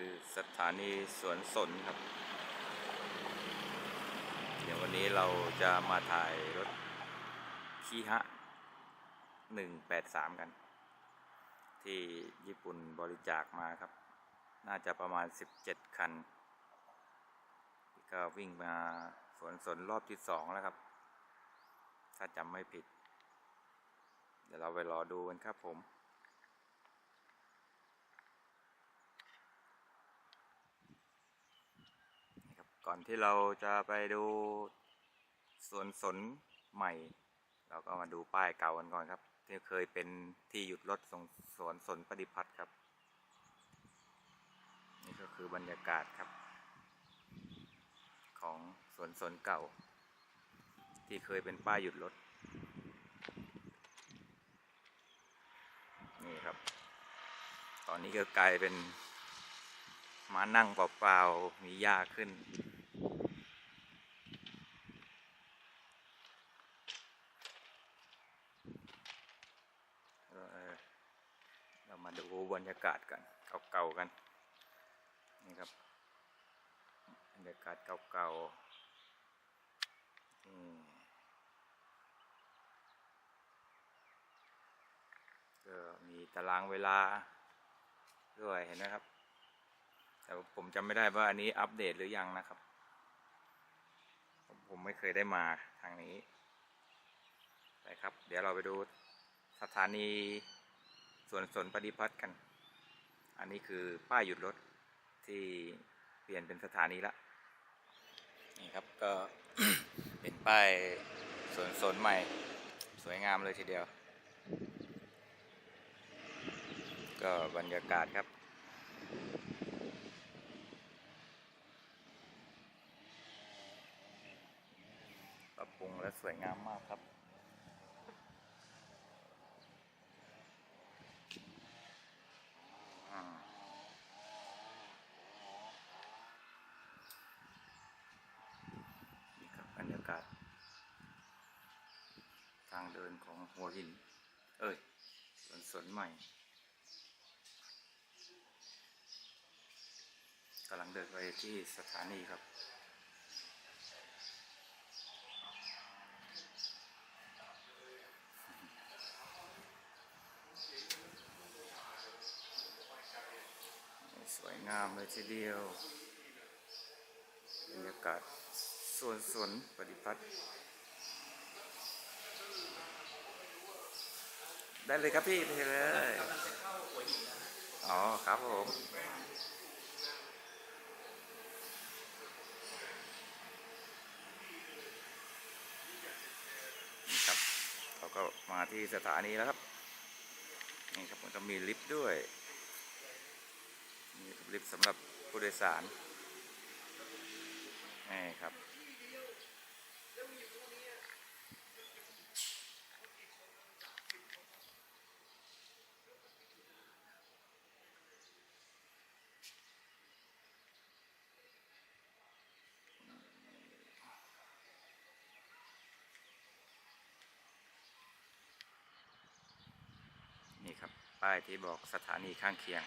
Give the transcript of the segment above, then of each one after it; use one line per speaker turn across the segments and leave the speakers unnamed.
ือสถานีสวนสนครับ เดี๋ยววันนี้เราจะมาถ่ายรถคีฮะ 183 กัน ที่ญี่ปุ่นบริจาคมาครับ น่าจะประมาณ 17 คัน ก็วิ่งมาสวนสนรอบที่สองแล้วครับ ถ้าจำไม่ผิด เดี๋ยวเราไปรอดูกันครับผม นะครับ ก่อนที่เราจะไปดูสวนสนใหม่ เราก็มาดูป้ายเก่ากันก่อนครับ ที่เคยเป็นที่หยุดรถสงสวนสนปฏิพัฒน์ครับ นี่ก็คือบรรยากาศครับ ของสวนสนเก่า ที่เคยเป็นป้ายหยุดรถนี่ครับ ตอนนี้ก็กลายเป็นมานั่งเปล่าๆมีหญ้าขึ้น เออเรามาดู บรรยากาศกันเก่าๆกันนี่ครับบรรยากาศเก่าๆอืมก็มีตารางเวลาด้วยเห็นไหมครับ แต่ผมจำไม่ได้ว่าอันนี้อัปเดตหรือยังนะครับ ผมผมไม่เคยได้มาทางนี้ไปครับ เดี๋ยวเราไปดูสถานีสวนสนปฏิพัฒน์กัน อันนี้คือป้ายหยุดรถที่เปลี่ยนเป็นสถานีละนี่ครับก็เป็นป้ายสวนสนใหม่สวยงามเลยทีเดียว ก็บรรยากาศครับปรับปรุงและสวยงามมากครับ อ่านี่ครับบรรยากาศ ทางเดินของ หัวหิน เอ้ยสวนสวนใหม่กำลังเดินไปที่สถานีครับสวยงามเลยทีเดียวบรรยากาศสวนสวนปฏิพัฒน์ ได้เลยครับพี่ไปเลยอ๋อครับผมนี่ครับเราก็มาที่สถานีแล้วครับนี่ครับมันก็มีลิฟต์ด้วยมีลิฟต์สำหรับผู้โดยสารนี่ครับ นี่ครับ ป้ายที่บอกสถานีข้างเคียง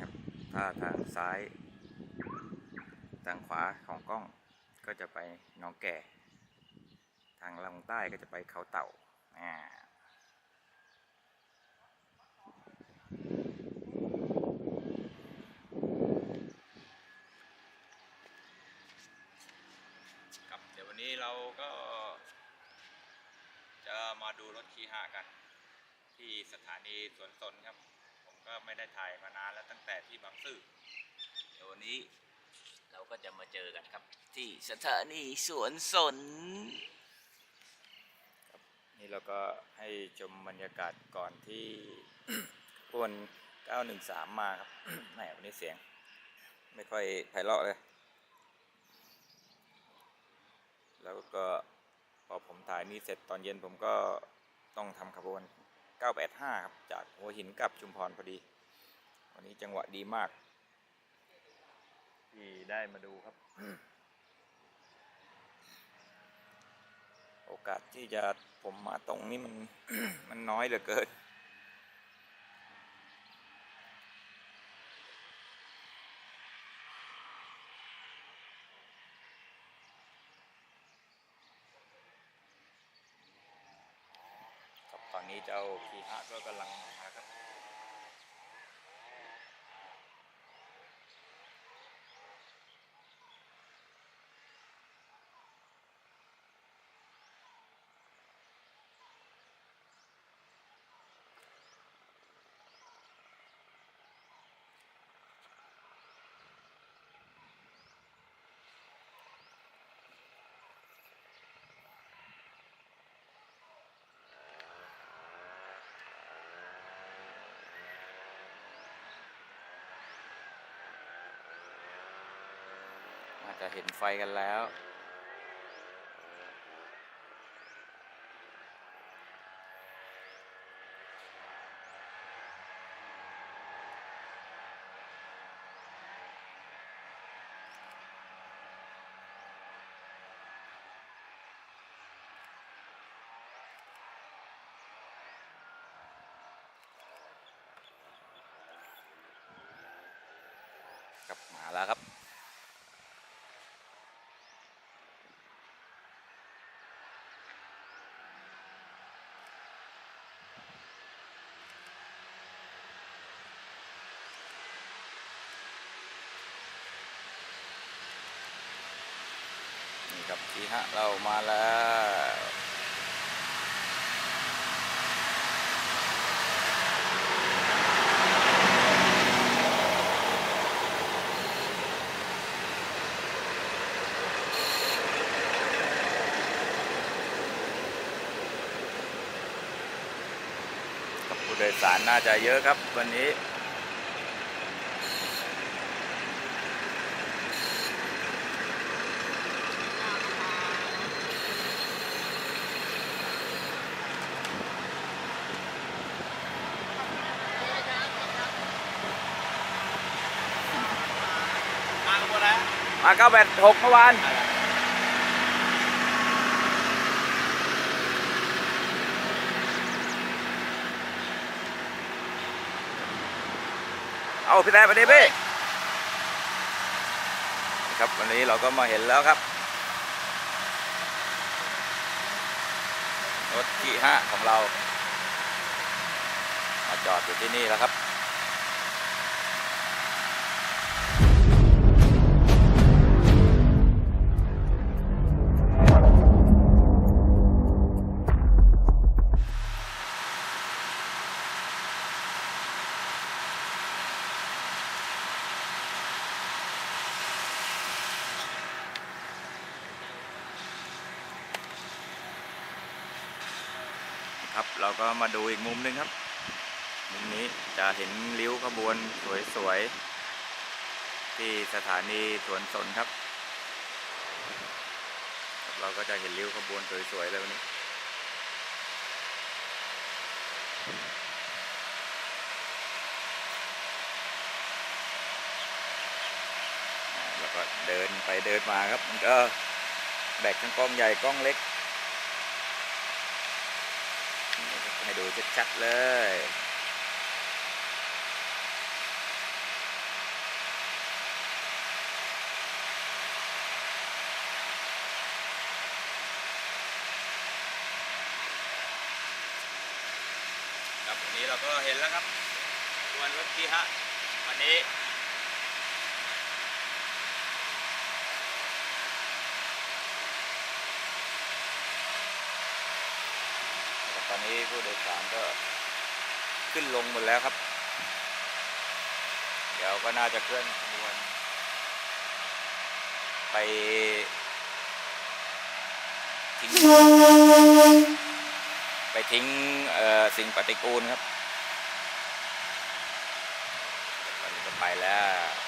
ครับถ้าทางซ้ายทางขวาของกล้องก็จะไปหนองแก่ ทางลงใต้ก็จะไปเขาเต่าอ่าครับเดี๋ยววันนี้เราก็จะมาดูรถคีหากัน ที่สถานีสวนสนครับ ผมก็ไม่ได้ถ่ายมานานแล้วตั้งแต่ที่บางซื่อเดี๋ยววันนี้เราก็จะมาเจอกันครับ ที่สถานีสวนสนครับนี่เราก็ให้ชมบรรยากาศก่อนที่ พวน913 มาครับ แหมวันนี้เสียง ไม่ค่อยไพเราะเลย แล้วก็พอผมถ่ายนี่เสร็จตอนเย็นผมก็ต้องทำขบวน 985 ครับ จากหัวหินกลับชุมพรพอดี วันนี้จังหวะดีมาก ที่ได้มาดูครับ โอกาสที่จะผมมาตรงนี้มันมันน้อยเหลือเกิน นี้เจ้าคีฆะก็กำลัง จะเห็นไฟกันแล้ว กลับมาแล้วครับ นี่ครับทีฮะเรามาแล้วผู้โดยสารน่าจะเยอะครับวันนี้
มากันหมดแล้ว
มาเก้าแปดหกเมื่อวานเอาพี่แต่ไปดิพี่ครับวันนี้เราก็มาเห็นแล้วครับรถที่ห้าของเรา มาจอดอยู่ที่นี่แล้วครับ อีกมุมหนึ่งครับ มุมนี้จะเห็นริ้วขบวนสวยๆ ที่สถานีสวนสนครับ เราก็จะเห็นริ้วขบวนสวยๆเลยวันนี้อ่าแล้วก็เดินไปเดินมาครับ มันก็แบกทั้งกล้องใหญ่กล้องเล็ก ให้ ดูชัดๆเลยครับวันนี้เราก็เห็นแล้วครับส่วนรถที่ฮะวันนี้ ตอนนี้ ผู้โดยสารก็ขึ้นลงหมดแล้วครับ เดี๋ยวก็น่าจะเคลื่อนขบวน ไปทิ้งไปทิ้งสิ่งปฏิกูลครับตอนนี้ก็ไปแล้ว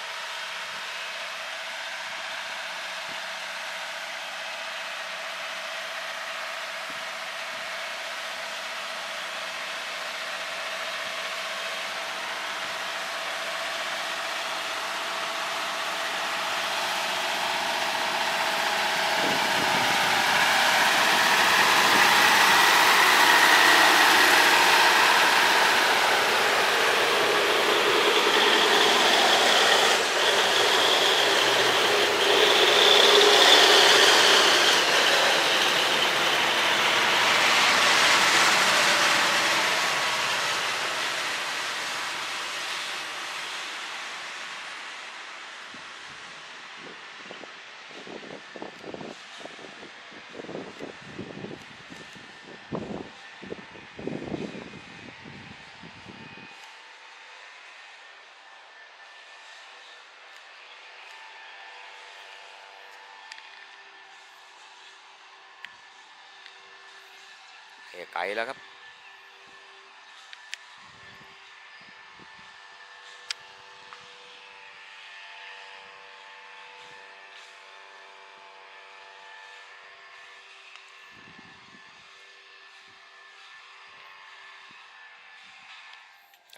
ไก่แล้วครับ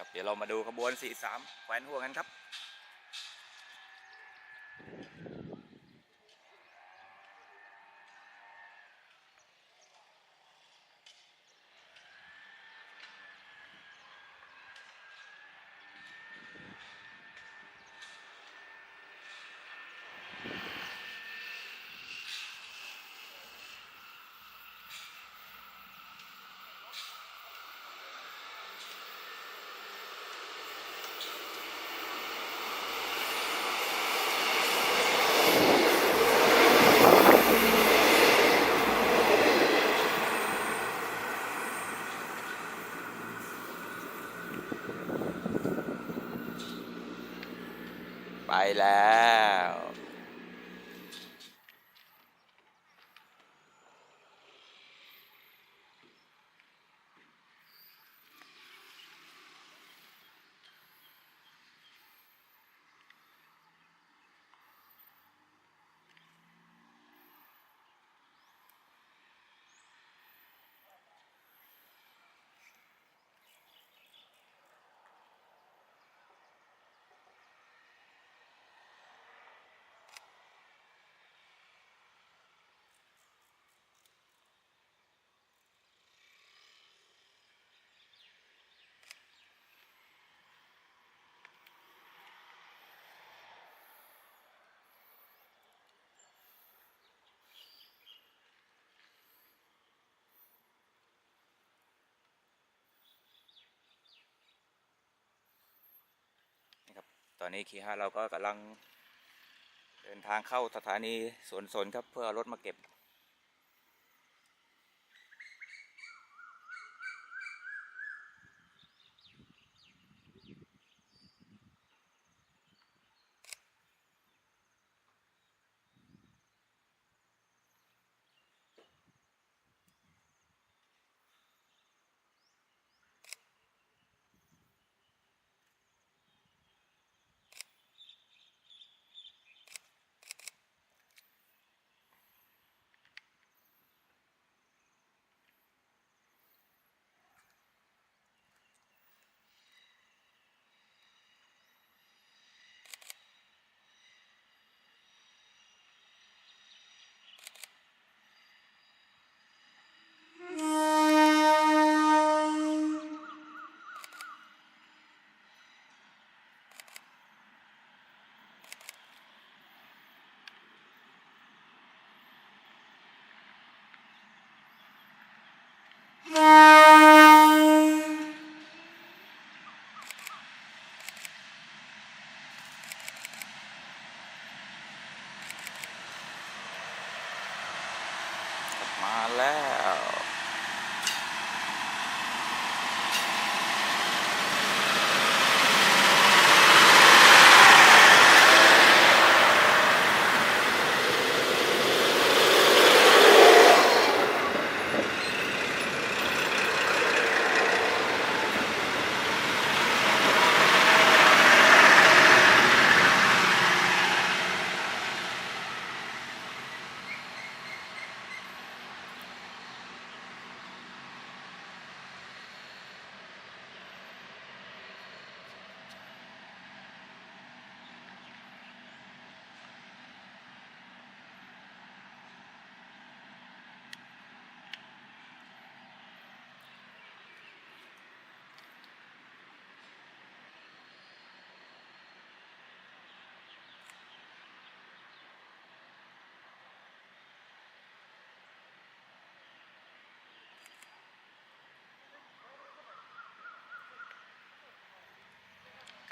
ครับเดี๋ยวเรามาดูขบวน 43แขวนห่วงกันครับ ไป แล้ว นะครับ ตอนนี้คีห้าเราก็กำลังเดินทางเข้าสถานีสวนสนครับเพื่อรถมาเก็บ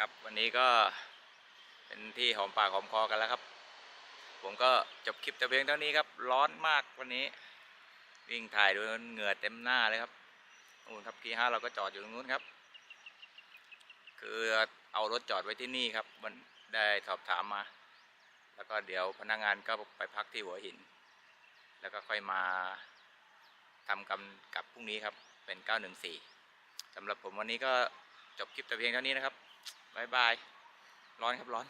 ครับวันนี้ก็เป็นที่หอมปากหอมคอกันแล้วครับ ผมก็จบคลิปแต่เพียงเท่านี้ครับ ร้อนมากวันนี้ วิ่งถ่ายโดยเหงื่อเต็มหน้าเลยครับอุ่นครับทีห้าเราก็จอดอยู่ตรงนู้นครับ คือเอารถจอดไว้ที่นี่ครับ มันได้สอบถามมา แล้วก็เดี๋ยวพนักงงานก็ไปพักที่หัวหิน แล้วก็ค่อยมาทำกันกับพรุ่งนี้ครับเป็น 914สำหรับผมวันนี้ก็จบคลิปแต่เพียงเท่านี้นะครับ บายบาย ร้อนครับร้อน